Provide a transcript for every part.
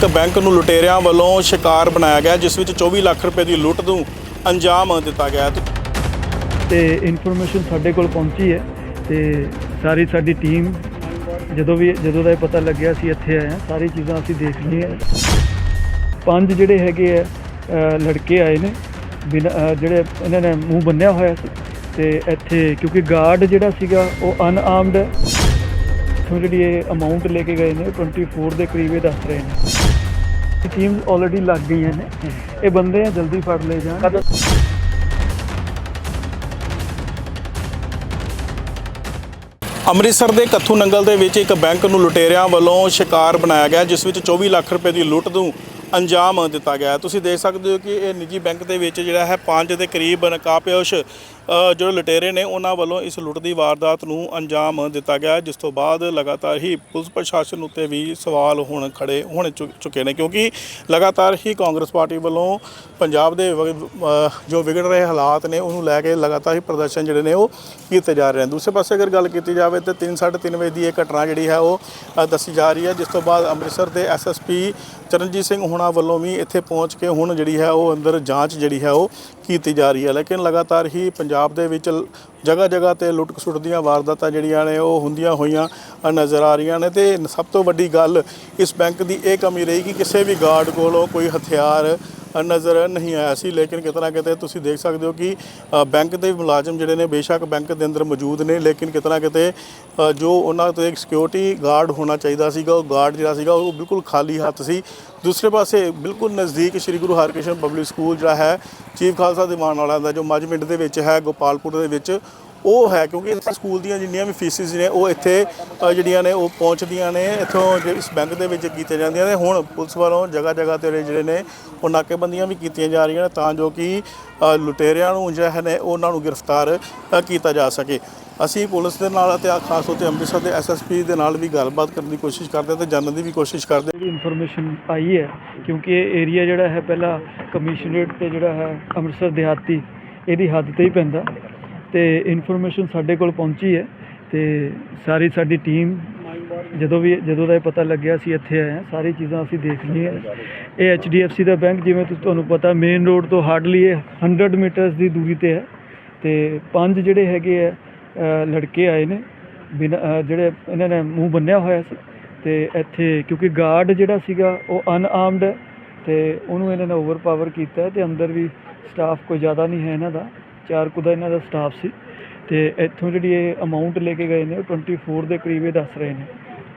ਇੱਕ ਬੈਂਕ ਨੂੰ ਲੁਟੇਰਿਆਂ ਵੱਲੋਂ ਸ਼ਿਕਾਰ ਬਣਾਇਆ ਗਿਆ, ਜਿਸ ਵਿੱਚ 24 ਲੱਖ ਰੁਪਏ ਦੀ ਲੁੱਟ ਨੂੰ ਅੰਜਾਮ ਦਿੱਤਾ ਗਿਆ ਹੈ। ਤੇ ਇਨਫੋਰਮੇਸ਼ਨ ਸਾਡੇ ਕੋਲ ਪਹੁੰਚੀ ਹੈ ਤੇ ਸਾਰੀ ਸਾਡੀ ਟੀਮ, ਜਦੋਂ ਵੀ, ਜਦੋਂ ਦਾ ਇਹ ਪਤਾ ਲੱਗਿਆ ਅਸੀਂ ਇੱਥੇ ਆਏ ਹਾਂ, ਸਾਰੀ ਚੀਜ਼ਾਂ ਅਸੀਂ ਦੇਖ ਲਈਆਂ ਪੰਜ ਜਿਹੜੇ ਹੈਗੇ ਆ ਲੜਕੇ ਆਏ ਨੇ, ਬਿਨਾਂ ਜਿਹੜੇ ਇਹਨਾਂ ਨੇ ਮੂੰਹ ਬੰਨਿਆ ਹੋਇਆ ਸੀ, ਤੇ ਇੱਥੇ ਕਿਉਂਕਿ ਗਾਰਡ ਜਿਹੜਾ ਸੀਗਾ ਉਹ ਅਨਆਰਮਡ ਹੈ। ਜਿਹੜੀ ਇਹ ਅਮਾਉਂਟ ਲੈ ਕੇ ਗਏ ਨੇ 24 ਦੇ ਕਰੀਬ ਇਹ ਦੱਸ ਰਹੇ ਨੇ। ਟੀਮਸ ਆਲਰੇਡੀ ਲੱਗ ਗਈਆਂ ਨੇ। ਇਹ ਬੰਦੇ ਆ ਜਲਦੀ ਫੜ ਲਏ ਜਾਣ। ਅੰਮ੍ਰਿਤਸਰ ਦੇ ਕੱਥੂ ਨੰਗਲ ਦੇ ਵਿੱਚ ਇੱਕ ਬੈਂਕ ਨੂੰ ਲੁਟੇਰਿਆਂ ਵੱਲੋਂ ਸ਼ਿਕਾਰ ਬਣਾਇਆ ਗਿਆ ਜਿਸ ਵਿੱਚ 24 ਲੱਖ ਰੁਪਏ ਦੀ ਲੁੱਟ ਨੂੰ ਅੰਜਾਮ ਦਿੱਤਾ ਗਿਆ। ਤੁਸੀਂ ਦੇਖ ਸਕਦੇ ਹੋ ਕਿ ਇਹ ਨਿੱਜੀ ਬੈਂਕ ਦੇ ਵਿੱਚ ਜਿਹੜਾ ਹੈ 5 ਦੇ ਕਰੀਬ ਨਕਾਬਪੋਸ਼ ਜੋ ਲੁਟੇਰੇ ਨੇ, ਉਹਨਾਂ ਵੱਲੋਂ ਇਸ ਲੁੱਟ ਦੀ ਵਾਰਦਾਤ ਨੂੰ ਅੰਜਾਮ ਦਿੱਤਾ ਗਿਆ ਜਿਸ ਤੋਂ ਬਾਅਦ ਲਗਾਤਾਰ ਹੀ ਪੁਲਿਸ ਪ੍ਰਸ਼ਾਸਨ ਉੱਤੇ ਵੀ ਸਵਾਲ ਹੁਣ ਖੜੇ ਹੋਣ ਚੁ- ਚੁੱਕੇ ਨੇ। ਕਿਉਂਕਿ ਲਗਾਤਾਰ ਹੀ ਕਾਂਗਰਸ ਪਾਰਟੀ ਵੱਲੋਂ ਪੰਜਾਬ ਦੇ ਜੋ ਵਿਗੜ ਰਹੇ ਹਾਲਾਤ ਨੇ, ਉਹਨੂੰ ਲੈ ਕੇ ਲਗਾਤਾਰ ਹੀ ਪ੍ਰਦਰਸ਼ਨ ਜਿਹੜੇ ਨੇ, ਉਹ ਕੀਤੇ ਜਾ ਰਹੇ ਨੇ। ਦੂਸਰੇ ਪਾਸੇ ਅਗਰ ਗੱਲ ਕੀਤੀ ਜਾਵੇ ਤਾਂ 3:30 ਵਜੇ ਦੀ ਇਹ ਘਟਨਾ ਜਿਹੜੀ ਹੈ, ਉਹ ਦੱਸੀ ਜਾ ਰਹੀ ਹੈ, ਜਿਸ ਤੋਂ ਬਾਅਦ ਅੰਮ੍ਰਿਤਸਰ ਦੇ ਐਸਐਸਪੀ ਚਰਨਜੀਤ ਸਿੰਘ ਹੁਣਾਂ ਵੱਲੋਂ ਵੀ ਇੱਥੇ ਪਹੁੰਚ ਕੇ ਹੁਣ ਜਿਹੜੀ ਹੈ, ਉਹ ਅੰਦਰ ਜਾਂਚ ਜਿਹੜੀ ਹੈ, ਉਹ ਕੀਤੀ ਜਾ ਰਹੀ ਹੈ। ਲੇਕਿਨ ਲਗਾਤਾਰ ਹੀ ਪੰਜਾਬ ਪੰਜਾਬ ਦੇ ਵਿੱਚ ਜਗ੍ਹਾ ਜਗ੍ਹਾ ਤੇ ਲੁੱਟ ਖਸੁੱਟ ਦੀਆਂ ਵਾਰਦਾਤਾਂ ਜਿਹੜੀਆਂ ਨੇ, ਉਹ ਹੁੰਦੀਆਂ ਹੋਈਆਂ ਨਜ਼ਰ ਆ ਰਹੀਆਂ ਨੇ ਤੇ ਸਭ ਤੋਂ ਵੱਡੀ ਗੱਲ ਇਸ ਬੈਂਕ ਦੀ ਇਹ ਕਮੀ ਰਹੀ ਕਿ ਕਿਸੇ ਵੀ ਗਾਰਡ ਕੋਲੋਂ ਕੋਈ ਹਥਿਆਰ ਨਜ਼ਰ ਨਹੀਂ ਆਇਆ ਸੀ, ਲੇਕਿਨ ਕਿਤੇ ਨਾ ਕਿਤੇ ਤੁਸੀਂ ਦੇਖ ਸਕਦੇ ਹੋ ਕਿ ਬੈਂਕ ਦੇ ਮੁਲਾਜ਼ਮ ਜਿਹੜੇ ਨੇ ਬੇਸ਼ੱਕ ਬੈਂਕ ਦੇ ਅੰਦਰ ਮੌਜੂਦ ਨੇ, ਲੇਕਿਨ ਕਿਤੇ ਨਾ ਕਿਤੇ ਜੋ ਉਹਨਾਂ ਤੇ ਇੱਕ ਸਿਕਿਉਰਿਟੀ ਗਾਰਡ ਹੋਣਾ ਚਾਹੀਦਾ ਸੀਗਾ, ਉਹ ਗਾਰਡ ਜਿਹੜਾ ਸੀਗਾ, ਉਹ ਬਿਲਕੁਲ ਖਾਲੀ ਹੱਥ ਸੀ। ਦੂਸਰੇ ਪਾਸੇ ਬਿਲਕੁਲ ਨਜ਼ਦੀਕ ਸ੍ਰੀ ਗੁਰੂ ਹਰਕ੍ਰਿਸ਼ਨ ਪਬਲਿਕ ਸਕੂਲ ਜਿਹੜਾ ਹੈ, ਚੀਫ ਖਾਲਸਾ ਦੀਵਾਨ ਵਾਲਿਆਂ ਦਾ ਜੋ ਮੱਝਮਿੰਡ ਦੇ ਵਿੱਚ ਹੈ, ਗੋਪਾਲਪੁਰ ਦੇ ਵਿੱਚ ਉਹ ਹੈ ਕਿਉਂਕਿ ਇਸ ਸਕੂਲ ਦੀਆਂ ਜਿੰਨੀਆਂ ਵੀ ਫੀਸਿਸ ਨੇ, ਉਹ ਇੱਥੇ ਜਿਹੜੀਆਂ ਨੇ, ਉਹ ਪਹੁੰਚਦੀਆਂ ਨੇ, ਇੱਥੋਂ ਇਸ ਬੈਂਕ ਦੇ ਵਿੱਚ ਕੀਤੀਆਂ ਜਾਂਦੀਆਂ ਨੇ। ਹੁਣ ਪੁਲਿਸ ਵੱਲੋਂ ਜਗ੍ਹਾ ਜਗ੍ਹਾ ਤੇ ਜਿਹੜੇ ਨੇ, ਉਹ ਨਾਕੇਬੰਦੀਆਂ ਵੀ ਕੀਤੀਆਂ ਜਾ ਰਹੀਆਂ ਨੇ ਤਾਂ ਜੋ ਕਿ ਲੁਟੇਰਿਆਂ ਨੂੰ ਜਿਹੜਾ ਨੇ, ਉਹਨਾਂ ਨੂੰ ਗ੍ਰਿਫਤਾਰ ਕੀਤਾ ਜਾ ਸਕੇ। ਅਸੀਂ ਪੁਲਿਸ ਦੇ ਨਾਲ ਅਤੇ ਖਾਸ ਤੌਰ ਤੇ ਅੰਮ੍ਰਿਤਸਰ ਦੇ ਐਸਐਸਪੀ ਦੇ ਨਾਲ ਵੀ ਗੱਲਬਾਤ ਕਰਨ ਦੀ ਕੋਸ਼ਿਸ਼ ਕਰਦੇ ਹਾਂ ਤੇ ਜਾਣਨ ਦੀ ਵੀ ਕੋਸ਼ਿਸ਼ ਕਰਦੇ ਜਿਹੜੀ ਇਨਫੋਰਮੇਸ਼ਨ ਆਈ ਹੈ, ਕਿਉਂਕਿ ਇਹ ਏਰੀਆ ਜਿਹੜਾ ਹੈ, ਪਹਿਲਾਂ ਕਮਿਸ਼ਨਰੇਟ ਤੇ ਜਿਹੜਾ ਹੈ ਅੰਮ੍ਰਿਤਸਰ ਦਿਹਾਤੀ, ਇਹਦੀ ਹੱਦ ਤੇ ਹੀ ਪੈਂਦਾ। ਤੇ ਇਨਫੋਰਮੇਸ਼ਨ ਸਾਡੇ ਕੋਲ ਪਹੁੰਚੀ ਹੈ ਤੇ ਸਾਰੀ ਸਾਡੀ ਟੀਮ ਜਦੋਂ ਵੀ, ਜਦੋਂ ਦਾ ਇਹ ਪਤਾ ਲੱਗਿਆ ਅਸੀਂ ਇੱਥੇ ਆਏ ਹਾਂ, ਸਾਰੀ ਚੀਜ਼ਾਂ ਅਸੀਂ ਦੇਖ ਲਈਆਂ ਇਹ HDFC ਦਾ ਬੈਂਕ ਜਿਵੇਂ ਤੁਸੀਂ ਤੁਹਾਨੂੰ ਪਤਾ ਮੇਨ ਰੋਡ ਤੋਂ ਹਾਰਡਲੀ ਇਹ 100 ਮੀਟਰਸ ਦੀ ਦੂਰੀ ਤੇ ਹੈ ਤੇ ਪੰਜ ਜਿਹੜੇ ਹੈਗੇ ਆ ਲੜਕੇ ਆਏ ਨੇ, ਬਿਨਾਂ ਜਿਹੜੇ ਇਹਨਾਂ ਨੇ ਮੂੰਹ ਬੰਨਿਆ ਹੋਇਆ ਸੀ ਤੇ ਇੱਥੇ ਕਿਉਂਕਿ ਗਾਰਡ ਜਿਹੜਾ ਸੀਗਾ ਉਹ ਅਨਆਰਮਡ ਹੈ ਤੇ ਉਹਨੂੰ ਇਹਨਾਂ ਨੇ ਓਵਰਪਾਵਰ ਕੀਤਾ ਹੈ ਤੇ ਅੰਦਰ ਵੀ ਸਟਾਫ ਕੋਈ ਜ਼ਿਆਦਾ ਨਹੀਂ ਹੈ ਇਹਨਾਂ ਦਾ। ਚਾਰ ਕੁ ਦਾ ਇਹਨਾਂ ਦਾ ਸਟਾਫ ਸੀ ਤੇ ਇੱਥੋਂ ਜਿਹੜੀ ਇਹ ਅਮਾਉਂਟ ਲੈ ਕੇ ਗਏ ਨੇ ਉਹ 24 ਦੇ ਕਰੀਬ ਇਹ ਦੱਸ ਰਹੇ ਨੇ।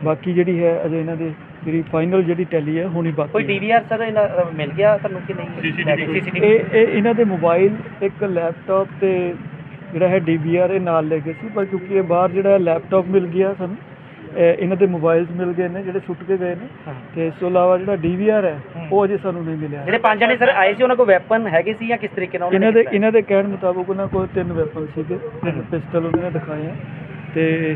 ਬਾਕੀ ਜਿਹੜੀ ਹੈ ਅਜੇ ਇਹਨਾਂ ਦੇ ਜਿਹੜੀ ਫਾਈਨਲ ਜਿਹੜੀ ਟੈਲੀ ਹੈ ਹੋਣੀ ਬਾਕੀ ਕੋਈ। ਡੀਵੀਆਰ ਸਰ ਇਹਨਾਂ ਮਿਲ ਗਿਆ ਤੁਹਾਨੂੰ ਕਿ ਨਹੀਂ? ਇਹ ਇਹ ਇਹਨਾਂ ਦੇ ਮੋਬਾਈਲ ਇੱਕ ਲੈਪਟਾਪ ਤੇ ਜਿਹੜਾ ਹੈ ਡੀਵੀਆਰ ਇਹ ਨਾਲ ਲੈ ਗਏ ਸੀ ਪਰ ਕਿਉਂਕਿ ਇਹ ਬਾਹਰ ਜਿਹੜਾ ਲੈਪਟਾਪ ਮਿਲ ਗਿਆ ਸਾਨੂੰ ਇਹਨਾਂ ਦੇ ਮੋਬਾਈਲਸ ਮਿਲ ਗਏ ਨੇ ਜਿਹੜੇ ਸੁੱਟ ਕੇ ਗਏ ਨੇ। ਤੇ ਇਸ ਤੋਂ ਇਲਾਵਾ ਜਿਹੜਾ ਡੀਵੀਆਰ ਹੈ ਉਹ ਅਜੇ ਸਾਨੂੰ ਨਹੀਂ ਮਿਲਿਆ। ਜਿਹੜੇ ਪੰਜ ਜਣੇ ਸਰ ਆਏ ਸੀ ਉਹਨਾਂ ਕੋਲ ਵੈਪਨ ਹੈਗੇ ਸੀ ਜਾਂ ਕਿਸ ਤਰੀਕੇ ਨਾਲ ਇਹਨਾਂ ਦੇ ਇਹਨਾਂ ਦੇ ਕਹਿਣ ਮੁਤਾਬਕ ਉਹਨਾਂ ਕੋਲ ਤਿੰਨ ਵੈਪਨ ਸੀਗੇ ਤਿੰਨ ਪਿਸਟਲ ਉਹਨਾਂ ਨੇ ਦਿਖਾਏ ਤੇ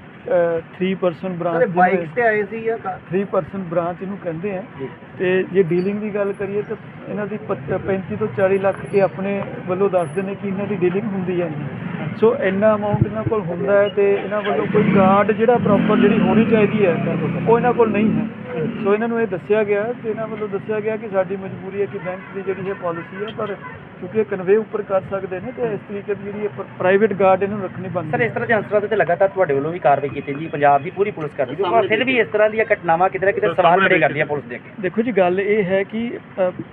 3% ਬ੍ਰਾਂਚ ਬਾਈਕ ਤੇ ਆਏ ਸੀ ਜਾਂ 3% ਬ੍ਰਾਂਚ ਇਹਨੂੰ ਕਹਿੰਦੇ ਆ। ਤੇ ਜੇ ਡੀਲਿੰਗ ਦੀ ਗੱਲ ਕਰੀਏ ਤਾਂ ਇਹਨਾਂ ਦੀ ਪੱਚ- 35 ਤੋਂ 40 ਲੱਖ ਇਹ ਆਪਣੇ ਵੱਲੋਂ ਦੱਸਦੇ ਨੇ ਕਿ ਇਹਨਾਂ ਦੀ ਡੀਲਿੰਗ ਹੁੰਦੀ ਹੈ ਸੋ ਇੰਨਾ ਅਮਾਉਂਟ ਇਹਨਾਂ ਕੋਲ ਹੁੰਦਾ ਹੈ ਤੇ ਇਹਨਾਂ ਵੱਲੋਂ ਕੋਈ ਗਾਰਡ ਜਿਹੜਾ ਪ੍ਰੋਪਰ ਜਿਹੜੀ ਹੋਣੀ ਚਾਹੀਦੀ ਹੈ ਉਹ ਇਹਨਾਂ ਕੋਲ ਨਹੀਂ ਹੈ। ਸੋ ਇਹਨਾਂ ਨੂੰ ਇਹ ਦੱਸਿਆ ਗਿਆ ਤੇ ਇਹਨਾਂ ਵੱਲੋਂ ਦੱਸਿਆ ਗਿਆ ਕਿ ਸਾਡੀ ਮਜਬੂਰੀ ਹੈ ਕਿ ਬੈਂਕ ਦੀ ਜਿਹੜੀ ਇਹ ਪਾਲਿਸੀ ਹੈ ਪਰ ਕਿਉਂਕਿ ਇਹ ਕਨਵੇ ਉੱਪਰ ਕਰ ਸਕਦੇ ਨੇ ਤੇ ਇਸ ਤਰੀਕੇ ਦੀ ਜਿਹੜੀ ਪ੍ਰਾਈਵੇਟ ਗਾਰਡ ਇਹਨੂੰ ਰੱਖਣੀ ਸਰ ਬਣਦੀ ਇਸ ਤਰ੍ਹਾਂ ਦੇ ਅਨਸਰਾਂ ਦੇ ਤੇ ਲਗਾਤਾਰ ਤੁਹਾਡੇ ਵੱਲੋਂ ਵੀ ਕਾਰਵਾਈ ਕੀਤੀ ਜੀ ਪੰਜਾਬ ਦੀ ਪੂਰੀ ਪੁਲਿਸ ਕਰਦੀ ਹੈ। ਪਰ ਫਿਰ ਵੀ ਇਸ ਤਰ੍ਹਾਂ ਦੀਆਂ ਘਟਨਾਵਾਂ ਕਿਤੇ ਨਾ ਕਿਤੇ ਸਵਾਲ ਖੜੇ ਕਰਦੀਆਂ ਪੁਲਿਸ ਦੇ ਅੱਗੇ। ਦੇਖੋ ਜੀ ਗੱਲ ਇਹ ਹੈ ਕਿ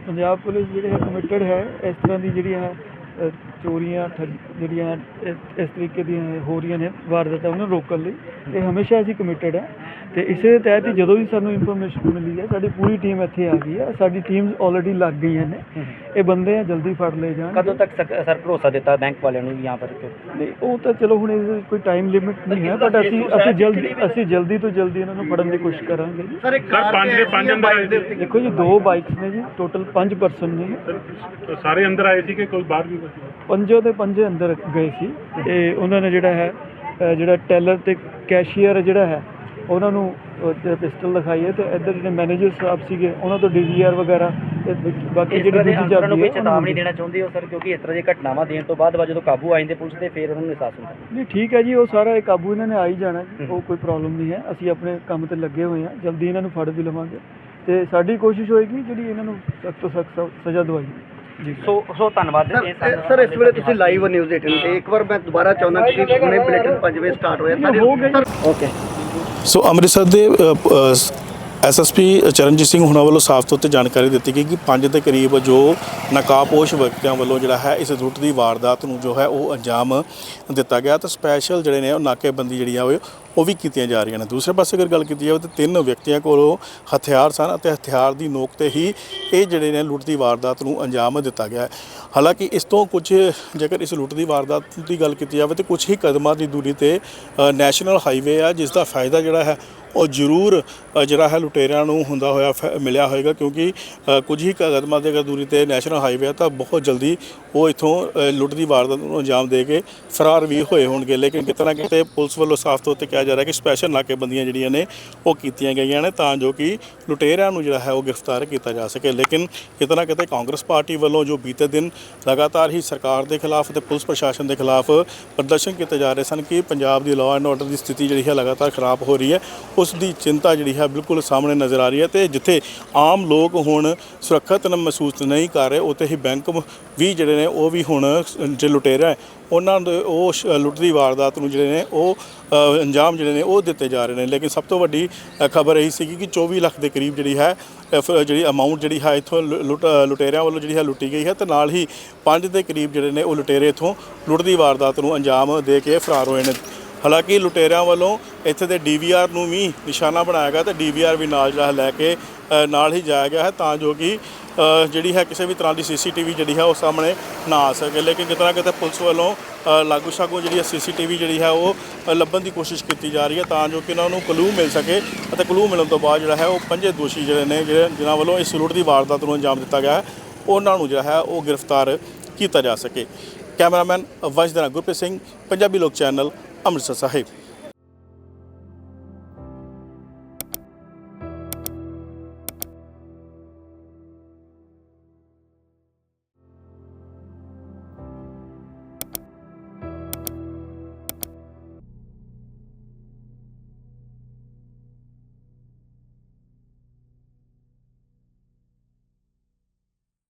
ਪੰਜਾਬ ਪੁਲਿਸ ਜਿਹੜੀ ਹੈ ਕਮਿਟਡ ਹੈ ਇਸ ਤਰ੍ਹਾਂ ਦੀ ਜਿਹੜੀਆਂ ਅ, ਚੋਰੀਆਂ ਜਿਹੜੀਆਂ ਇਸ ਤਰੀਕੇ ਦੀਆਂ ਹੋ ਰਹੀਆਂ ਨੇ ਵਾਰਦਾਤਾਂ ਉਹਨਾਂ ਨੂੰ ਰੋਕਣ ਲਈ ਇਹ ਹਮੇਸ਼ਾ ਅਸੀਂ ਕਮਿਟਡ ਹੈ ਤੇ ਇਸੇ ਦੇ ਤਹਿਤ ਹੀ ਜਦੋਂ ਵੀ ਸਾਨੂੰ ਇਨਫੋਰਮੇਸ਼ਨ ਮਿਲੀ ਹੈ ਸਾਡੀ ਪੂਰੀ ਟੀਮ ਇੱਥੇ ਆ ਗਈ ਹੈ। ਸਾਡੀ ਟੀਮਸ ਆਲਰੇਡੀ ਲੱਗ ਗਈਆਂ ਨੇ। ਇਹ ਬੰਦੇ ਆ ਜਲਦੀ ਫੜ ਲਏ ਜਾਣ ਕਦੋਂ ਤੱਕ ਸਕ- ਸਰ ਭਰੋਸਾ ਦਿੱਤਾ ਬੈਂਕ ਵਾਲਿਆਂ ਨੂੰ ਯਹਾਂ ਪਰ ਕਿ ਨਹੀਂ ਉਹ ਤਾਂ ਚਲੋ ਹੁਣ ਇਹਦੇ ਵਿੱਚ ਕੋਈ ਟਾਈਮ ਲਿਮਿਟ ਨਹੀਂ ਹੈ ਬਟ ਅਸੀਂ ਅਸੀਂ ਜਲਦੀ ਅਸੀਂ ਜਲਦੀ ਤੋਂ ਜਲਦੀ ਇਹਨਾਂ ਨੂੰ ਫੜਨ ਦੀ ਕੋਸ਼ਿਸ਼ ਕਰਾਂਗੇ ਜੀ। ਸਰ ਇੱਕ ਪੰਜ ਦੇ ਪੰਜ ਅੰਦਰ ਆਏ ਸੀ। ਦੇਖੋ ਜੀ ਦੋ ਬਾਈਕਸ ਨੇ ਜੀ ਟੋਟਲ 5 ਪਰਸਨ ਨੇ ਸਾਰੇ ਅੰਦਰ ਆਏ ਸੀ ਕਿ ਕੋਈ ਬਾਹਰ ਵੀ ਪੰਜੋ ਦੇ ਪੰਜੇ ਅੰਦਰ ਗਏ ਸੀ। ਤੇ ਉਹਨਾਂ ਨੇ ਜਿਹੜਾ ਹੈ ਅ, ਜਿਹੜਾ ਟੈਲਰ ਤੇ ਕੈਸ਼ੀਅਰ ਜਿਹੜਾ ਹੈ ਉਹਨਾਂ ਨੂੰ ਪਿਸਟਲ ਦਿਖਾਈ ਹੈ ਤੇ ਇੱਧਰ ਜਿਹੜੇ ਮੈਨੇਜਰ ਸਾਹਿਬ ਸੀਗੇ ਉਹਨਾਂ ਤੋਂ ਡੀਵੀਆਰ ਵਗੈਰਾ ਤੇ ਬਾਕੀ ਇਸ ਜਿਹੜੀ ਤਰ੍ਹਾਂ ਦੇ ਦੂਜੀ ਅਨਸਰਾਂ ਨੂੰ ਚਾਬੀ ਕੋਈ ਹੈ ਚੇਤਾਵਨੀ ਨੂੰ ਦੇਣਾ ਚਾਹੁੰਦੇ ਹੋ ਸਰ? ਕਿਉਂਕਿ ਇਸ ਤਰ੍ਹਾਂ ਦੀਆਂ ਘਟਨਾਵਾਂ ਦੇਣ ਤੋਂ ਬਾਅਦ ਬਾਅਦ ਜਦੋਂ ਕਾਬੂ ਆ ਜਾਂਦੇ ਪੁਲਿਸ ਤੇ ਫਿਰ ਉਹਨਾਂ ਨੂੰ ਅਹਿਸਾਸ ਹੁੰਦਾ। ਨਹੀਂ ਠੀਕ ਹੈ ਜੀ ਉਹ ਸਾਰਾ ਇਹ ਕਾਬੂ ਇਹਨਾਂ ਨੇ ਆ ਹੀ ਜਾਣਾ ਜੀ ਉਹ ਕੋਈ ਪ੍ਰੋਬਲਮ ਨਹੀਂ ਹੈ। ਅਸੀਂ ਆਪਣੇ ਕੰਮ ਤੇ ਲੱਗੇ ਹੋਏ ਹਾਂ ਜਲਦੀ ਇਹਨਾਂ ਨੂੰ ਫੜ ਵੀ ਲਵਾਂਗੇ। ਤੇ ਸਾਡੀ ਕੋਸ਼ਿਸ਼ ਹੋਏਗੀ ਜਿਹੜੀ ਇਹਨਾਂ ਨੂੰ ਸਖਤ ਤੋਂ ਸਖਤ ਸਜ਼ਾ ਦਵਾਈ ਜੀ। ਸੋ ਸੋ ਧੰਨਵਾਦ ਸਰ ਇਸ ਵੇਲੇ ਤੁਸੀਂ ਲਾਈਵ ਨਿਊਜ਼ 18 ਤੇ ਇੱਕ ਵਾਰ ਮੈਂ ਦੁਬਾਰਾ ਚਾਹੁੰਦਾ ਕਿ ਹੁਣੇ ਬੁਲੇਟਿਨ 5 ਵਜੇ ਸਟਾਰਟ ਹੋਇਆ ਹੋ। ਓਕੇ ਸੋ ਅੰਮ੍ਰਿਤਸਰ ਦੇ ਐਸਐਸਪੀ ਚਰਨਜੀਤ ਸਿੰਘ ਹੁਣਾਂ ਵੱਲੋਂ ਸਾਫ਼ ਤੌਰ ਤੇ ਜਾਣਕਾਰੀ ਦਿੱਤੀ ਗਈ ਕਿ 5 ਦੇ ਕਰੀਬ ਜੋ ਨਕਾਬਪੋਸ਼ ਵਿਅਕਤੀਆਂ ਵੱਲੋਂ ਜਿਹੜਾ ਹੈ ਇਸ ਲੁੱਟ ਦੀ ਵਾਰਦਾਤ ਨੂੰ ਜੋ ਹੈ ਉਹ ਅੰਜਾਮ ਦਿੱਤਾ ਗਿਆ। ਤਾਂ ਸਪੈਸ਼ਲ ਜਿਹੜੇ ਨੇ ਉਹ ਨਾਕੇਬੰਦੀ ਜਿਹੜੀ ਆ ਉਹ ਉਹ ਵੀ ਕੀਤੀਆਂ ਜਾ ਰਹੀਆਂ ਨੇ। ਦੂਸਰੇ ਪਾਸੇ ਅਗਰ ਗੱਲ ਕੀਤੀ ਜਾਵੇ ਤਾਂ ਤਿੰਨ ਵਿਅਕਤੀਆਂ ਕੋਲੋਂ ਹਥਿਆਰ ਸਨ ਅਤੇ ਹਥਿਆਰ ਦੀ ਨੋਕ ਤੇ ਹੀ ਇਹ ਜਿਹੜੇ ਨੇ ਲੁੱਟ ਦੀ ਵਾਰਦਾਤ ਨੂੰ ਅੰਜਾਮ ਦਿੱਤਾ ਗਿਆ ਹਾਲਾਂਕਿ ਇਸ ਤੋਂ ਕੁਝ ਜੇਕਰ ਇਸ ਲੁੱਟ ਦੀ ਵਾਰਦਾਤ ਦੀ ਗੱਲ ਕੀਤੀ ਜਾਵੇ ਤਾਂ ਕੁਝ ਹੀ ਕਦਮਾਂ ਦੀ ਦੂਰੀ ਤੇ ਨੈਸ਼ਨਲ ਹਾਈਵੇ ਆ, ਜਿਸ ਦਾ ਫਾਇਦਾ ਜਿਹੜਾ ਹੈ ਉਹ ਜ਼ਰੂਰ ਜਿਹੜਾ ਹੈ ਲੁਟੇਰਿਆਂ ਨੂੰ ਹੁੰਦਾ ਹੋਇਆ ਫ- ਮਿਲਿਆ ਹੋਏਗਾ ਕਿਉਂਕਿ ਕੁਝ ਹੀ ਕਦਮਾਂ ਦੇ ਅਗਰ ਦੂਰੀ ਤੇ ਨੈਸ਼ਨਲ ਹਾਈਵੇ ਆ ਤਾਂ ਬਹੁਤ ਜਲਦੀ ਉਹ ਇਥੋਂ ਲੁੱਟ ਦੀ ਵਾਰਦਾਤ ਨੂੰ ਅੰਜਾਮ ਦੇ ਕੇ ਫਰਾਰ ਵੀ ਹੋਏ ਹੋਣਗੇ। ਲੇਕਿਨ ਕਿਤੇ ਨਾ ਕਿਤੇ ਪੁਲਿਸ ਵੱਲੋਂ ਸਾਫ਼ ਤੌਰ ਤੇ ਕਿਹਾ ਜਾ ਰਿਹਾ ਕਿ ਸਪੈਸ਼ਲ ਨਾਕੇਬੰਦੀਆਂ ਜਿਹੜੀਆਂ ਨੇ ਉਹ ਕੀਤੀਆਂ ਗਈਆਂ ਨੇ ਤਾਂ ਜੋ ਕਿ ਲੁਟੇਰਿਆਂ ਨੂੰ ਜਿਹੜਾ ਹੈ ਉਹ ਗ੍ਰਿਫਤਾਰ ਕੀਤਾ ਜਾ ਸਕੇ। ਲੇਕਿਨ ਕਿਤੇ ਨਾ ਕਿਤੇ ਕਾਂਗਰਸ ਪਾਰਟੀ ਵੱਲੋਂ ਜੋ ਬੀਤੇ ਦਿਨ ਲਗਾਤਾਰ ਹੀ ਸਰਕਾਰ ਦੇ ਖਿਲਾਫ ਤੇ ਪੁਲਿਸ ਪ੍ਰਸ਼ਾਸਨ ਦੇ ਖਿਲਾਫ ਪ੍ਰਦਰਸ਼ਨ ਕੀਤੇ ਜਾ ਰਹੇ ਸਨ ਕਿ ਪੰਜਾਬ ਦੀ ਲਾਅ ਐਂਡ ਆਰਡਰ ਦੀ ਸਥਿਤੀ ਜਿਹੜੀ ਹੈ ਲਗਾਤਾਰ ਖਰਾਬ ਹੋ ਰਹੀ ਹੈ ਉਸ ਦੀ ਚਿੰਤਾ ਜਿਹੜੀ ਹੈ ਬਿਲਕੁਲ ਸਾਹਮਣੇ ਨਜ਼ਰ ਆ ਰਹੀ ਹੈ ਤੇ ਜਿੱਥੇ ਆਮ ਲੋਕ ਹੁਣ ਸੁਰੱਖਿਅਤ ਮਹਿਸੂਸ ਨਹੀਂ ਕਰ ਰਹੇ, ਉੱਥੇ ਹੀ ਬੈਂਕ ਵੀ ਜਿਹੜੇ ਨੇ ਉਹ ਵੀ ਹੁਣ ਜੇ ਲੁਟੇਰਾ ਉਹਨਾਂ ਦੇ ਉਹ ਸ਼- ਲੁੱਟ ਦੀ ਵਾਰਦਾਤ ਨੂੰ ਜਿਹੜੇ ਨੇ ਉਹ ਅੰਜਾਮ ਜਿਹੜੇ ਨੇ ਉਹ ਦਿੱਤੇ ਜਾ ਰਹੇ ਨੇ। ਲੇਕਿਨ ਸਭ ਤੋਂ ਵੱਡੀ ਖਬਰ ਇਹੀ ਸੀਗੀ ਕਿ 24 ਲੱਖ ਦੇ ਕਰੀਬ ਜਿਹੜੀ ਹੈ ਫ- ਜਿਹੜੀ ਅਮਾਉਂਟ ਜਿਹੜੀ ਹੈ ਇੱਥੋਂ ਲੁ- ਲੁੱਟ ਲੁਟੇਰਿਆਂ ਵੱਲੋਂ ਜਿਹੜੀ ਹੈ ਲੁੱਟੀ ਗਈ ਹੈ ਤੇ ਨਾਲ ਹੀ 5 ਦੇ ਕਰੀਬ ਜਿਹੜੇ ਨੇ ਉਹ ਲੁਟੇਰੇ ਇੱਥੋਂ ਲੁੱਟ ਦੀ ਵਾਰਦਾਤ ਨੂੰ ਅੰਜਾਮ ਦੇ ਕੇ ਫਰਾਰ ਹੋਏ ਨੇ। ਹਾਲਾਂਕਿ ਲੁਟੇਰਿਆਂ ਵੱਲੋਂ ਇੱਥੇ ਦੇ ਡੀਵੀਆਰ ਨੂੰ ਵੀ ਨਿਸ਼ਾਨਾ ਬਣਾਇਆ ਗਿਆ ਤੇ ਡੀਵੀਆਰ ਵੀ ਨਾਲ ਜਿਹੜਾ ਲੈ ਕੇ ਨਾਲ ਹੀ ਜਾਇਆ ਗਿਆ ਹੈ ਤਾਂ ਜੋ ਕਿ ਜਿਹੜੀ ਹੈ ਕਿਸੇ ਵੀ ਤਰ੍ਹਾਂ ਦੀ ਸੀਸੀਟੀਵੀ ਜਿਹੜੀ ਹੈ ਉਹ ਸਾਹਮਣੇ ਨਾ ਆ ਸਕੇ। ਲੇਕਿਨ ਕਿਤੇ ਕਿਤੇ ਪੁਲਿਸ ਵੱਲੋਂ ਲਾਗੂ ਸ਼ਾਗੂ ਜਿਹੜੀ ਹੈ ਸੀਸੀਟੀਵੀ ਜਿਹੜੀ ਹੈ ਉਹ ਲੱਭਣ ਦੀ ਕੋਸ਼ਿਸ਼ ਕੀਤੀ ਜਾ ਰਹੀ ਹੈ ਤਾਂ ਜੋ ਕਿ ਉਹਨਾਂ ਨੂੰ ਕਲੂ ਮਿਲ ਸਕੇ ਅਤੇ ਕਲੂ ਮਿਲਣ ਤੋਂ ਬਾਅਦ ਜਿਹੜਾ ਹੈ ਉਹ ਪੰਜੇ ਦੋਸ਼ੀ ਜਿਹੜੇ ਨੇ, ਜਿਹੜੇ ਜਿਨ੍ਹਾਂ ਵੱਲੋਂ ਇਸ ਲੁੱਟ ਦੀ ਵਾਰਦਾਤ ਨੂੰ ਅੰਜਾਮ ਦਿੱਤਾ ਗਿਆ ਹੈ, ਉਹਨਾਂ ਨੂੰ ਜਿਹੜਾ ਹੈ ਉਹ ਗ੍ਰਿਫਤਾਰ ਕੀਤਾ ਜਾ ਸਕੇ। ਕੈਮਰਾਮੈਨ ਵੰਸ਼ ਦੇ ਨਾਲ ਗੁਰਪ੍ਰੀਤ ਸਿੰਘ, ਪੰਜਾਬੀ ਲੋਕ ਚੈਨਲ ਅੰਮ੍ਰਿਤਸਰ ਸਾਹਿਬ